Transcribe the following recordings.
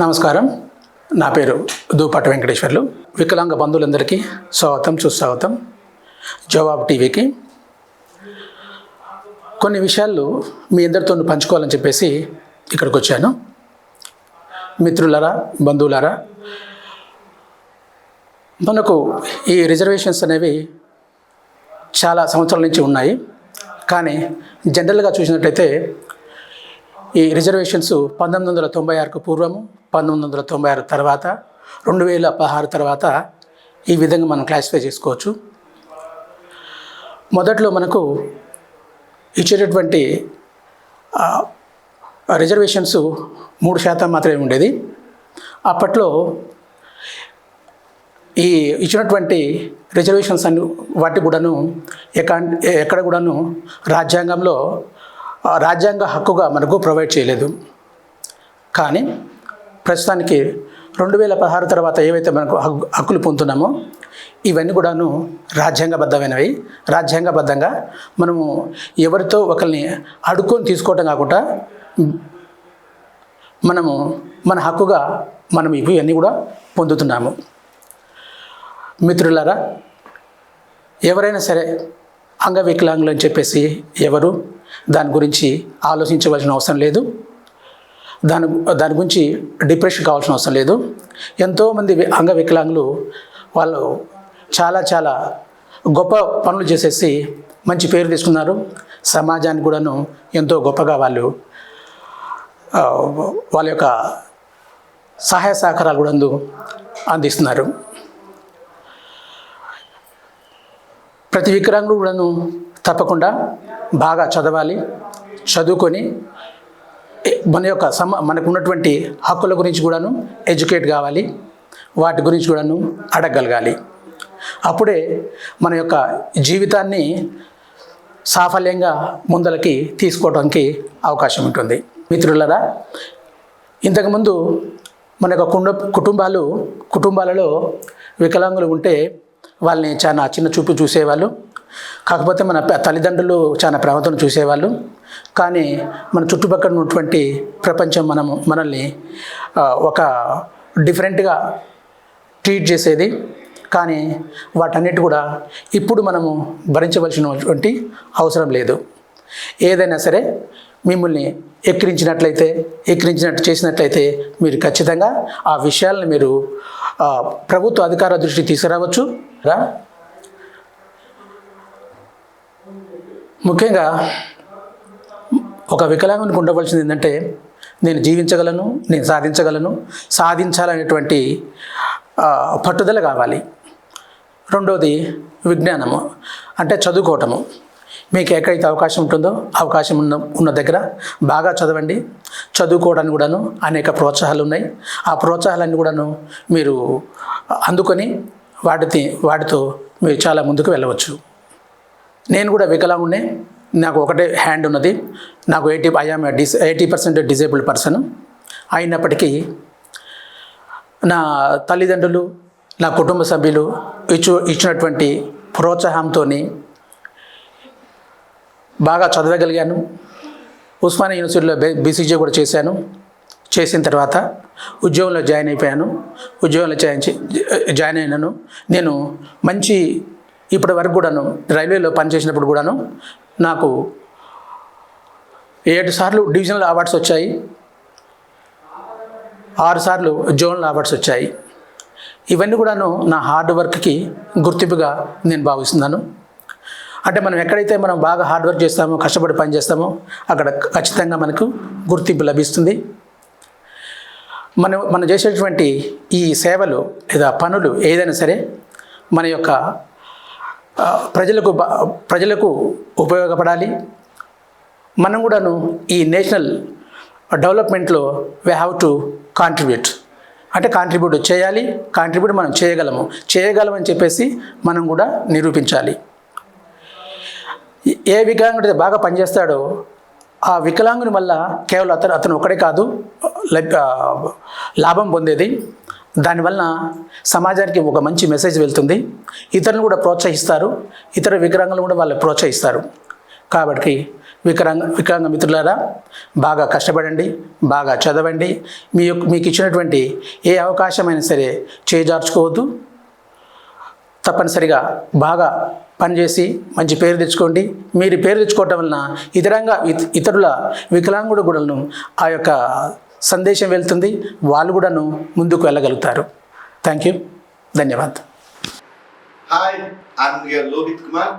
నమస్కారం. నా పేరు దూపాటి వెంకటేశ్వర్లు. వికలాంగ బంధువులందరికీ స్వాగతం సుస్వాగతం. జవాబ్ టీవీకి. కొన్ని విషయాలు మీ అందరితో పంచుకోవాలని చెప్పేసి ఇక్కడికి వచ్చాను మిత్రులారా బంధువులారా మనకు ఈ రిజర్వేషన్స్ అనేవి చాలా సంవత్సరాల నుంచి ఉన్నాయి. కానీ జనరల్గా చూసినట్లయితే ఈ రిజర్వేషన్స్ పంతొమ్మిది వందల తొంభై ఆరుకు పూర్వము పంతొమ్మిది వందల తొంభై ఆరు తర్వాత రెండు వేల పదహారు తర్వాత ఈ విధంగా మనం క్లాసిఫై చేసుకోవచ్చు. మొదట్లో మనకు ఇచ్చేటటువంటి రిజర్వేషన్స్ మూడు శాతం మాత్రమే ఉండేది. అప్పట్లో ఈ ఇచ్చినటువంటి రిజర్వేషన్స్ అన్ని వాటి కూడాను ఎక్కడ కూడాను రాజ్యాంగంలో రాజ్యాంగ హక్కుగా మనకు ప్రొవైడ్ చేయలేదు. కానీ ప్రస్తుతానికి రెండు వేల పదహారు తర్వాత ఏవైతే మనకు హక్కు- హక్కులు పొందుతున్నామో ఇవన్నీ కూడాను రాజ్యాంగబద్ధమైనవి. రాజ్యాంగబద్ధంగా మనము ఎవరితో ఒకరిని అడుక్కొని తీసుకోవటం కాకుండా మనము మన హక్కుగా మనం ఇవన్నీ కూడా పొందుతున్నాము. మిత్రులారా ఎవరైనా సరే అంగవికలాంగులు అని చెప్పేసి ఎవరు దాని గురించి ఆలోచించవలసిన అవసరం లేదు. దాని దాని గురించి డిప్రెషన్ కావాల్సిన అవసరం లేదు. ఎంతోమంది అంగవికలాంగులు వాళ్ళు చాలా చాలా గొప్ప పనులు చేసేసి మంచి పేరు తీసుకున్నారు. సమాజానికి కూడాను ఎంతో గొప్పగా వాళ్ళు వాళ్ళ యొక్క సహాయ సహకారాలు కూడా అందిస్తున్నారు. ప్రతి వికలాంగుడు కూడాను తప్పకుండా బాగా చదవాలి చదువుకొని మన యొక్క సమ మనకు ఉన్నటువంటి హక్కుల గురించి కూడాను ఎడ్యుకేట్ కావాలి వాటి గురించి కూడాను అడగగలగాలి. అప్పుడే మన యొక్క జీవితాన్ని సాఫల్యంగా ముందలకి తీసుకోవడానికి అవకాశం ఉంటుంది. మిత్రులరా ఇంతకుముందు మన యొక్క కుండ కుటుంబాలు కుటుంబాలలో వికలాంగులు ఉంటే వాళ్ళని చాలా చిన్న చూపు చూసేవాళ్ళు. కాకపోతే మన తల్లిదండ్రులు చాలా ప్రేమతో చూసేవాళ్ళు. కానీ మన చుట్టుపక్కల ఉన్నటువంటి ప్రపంచం మనము మనల్ని ఒక డిఫరెంట్గా ట్రీట్ చేసేది. కానీ వాటన్నిటి కూడా ఇప్పుడు మనము భరించవలసినటువంటి అవసరం లేదు. ఏదైనా సరే మిమ్మల్ని ఎక్కిరించినట్లయితే ఎక్కిరించినట్టు చేసినట్లయితే మీరు ఖచ్చితంగా ఆ విషయాలను మీరు ప్రభుత్వ అధికార దృష్టికి తీసుకురావచ్చు. ముఖ్యంగా ఒక వికలాంగునికి ఉండవలసింది ఏంటంటే నేను జీవించగలను నేను సాధించగలను సాధించాలనేటువంటి పట్టుదల కావాలి. రెండోది విజ్ఞానము అంటే చదువుకోవటము. మీకు ఎక్కడైతే అవకాశం ఉంటుందో అవకాశం ఉన్న ఉన్న దగ్గర బాగా చదవండి. చదువుకోవడానికి కూడాను అనేక ప్రోత్సాహాలు ఉన్నాయి. ఆ ప్రోత్సాహాలన్నీ కూడాను మీరు అందుకొని వాటిని వాటితో మీరు చాలా ముందుకు వెళ్ళవచ్చు. నేను కూడా వికలాంగునే. నాకు ఒకటే హ్యాండ్ ఉన్నది. నాకు eighty I am this eighty percent disabled person అయినప్పటికీ నా తల్లిదండ్రులు నా కుటుంబ సభ్యులు ఇచ్చు ఇచ్చినటువంటి ప్రోత్సాహంతో బాగా చదవగలిగాను. ఉస్మానియా యూనివర్సిటీలో బీసీజీ కూడా చేశాను. చేసిన తర్వాత ఉద్యోగంలో జాయిన్ అయిపోయాను. ఉద్యోగంలో జాయిన్ జాయిన్ అయినాను. నేను మంచి ఇప్పటి వరకు కూడాను రైల్వేలో పనిచేసినప్పుడు కూడాను నాకు ఏడు సార్లు డివిజనల్ అవార్డ్స్ వచ్చాయి. ఆరు సార్లు జోనల్ అవార్డ్స్ వచ్చాయి. ఇవన్నీ కూడాను నా హార్డ్ వర్క్కి గుర్తింపుగా నేను భావిస్తున్నాను. అంటే మనం ఎక్కడైతే మనం బాగా హార్డ్ వర్క్ చేస్తామో కష్టపడి పని చేస్తామో అక్కడ ఖచ్చితంగా మనకు గుర్తింపు లభిస్తుంది. మనం మనం చేసేటువంటి ఈ సేవలు లేదా పనులు ఏదైనా సరే మన యొక్క ప్రజలకు బా- ప్రజలకు ఉపయోగపడాలి. మనం కూడాను ఈ నేషనల్ డెవలప్మెంట్లో వీ హ్యావ్ టు కాంట్రిబ్యూట్. అంటే కాంట్రిబ్యూట్ చేయాలి కాంట్రిబ్యూట్ మనం చేయగలము. చేయగలమని చెప్పేసి మనం కూడా నిరూపించాలి. ఏ వికలాంగుడు బాగా పనిచేస్తాడో ఆ వికలాంగుని వల్ల కేవలం అతను అతను ఒకడే కాదు లైక్ లాభం పొందేది. దానివల్ల సమాజానికి ఒక మంచి మెసేజ్ వెళ్తుంది. ఇతరులను కూడా ప్రోత్సహిస్తారు. ఇతర వికలాంగులు కూడా వాళ్ళు ప్రోత్సహిస్తారు. కాబట్టి వికలాంగ వికలాంగ మిత్రులారా బాగా కష్టపడండి బాగా చదవండి. మీ యొక్క మీకు ఇచ్చినటువంటి ఏ అవకాశమైనా సరే చేజార్చుకోవద్దు. తప్పనిసరిగా బాగా పనిచేసి మంచి పేరు తెచ్చుకోండి. మీరు పేరు తెచ్చుకోవటం వలన ఇతరంగా ఇతరుల వికలాంగుడు గుడలను ఆ యొక్క సందేశం వెళ్తుంది. వాళ్ళు కూడాను ముందుకు వెళ్ళగలుగుతారు. Thank you ధన్యవాద్. Hi Lohith Kumar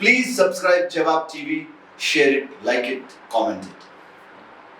please subscribe Jawab TV share it like it comment it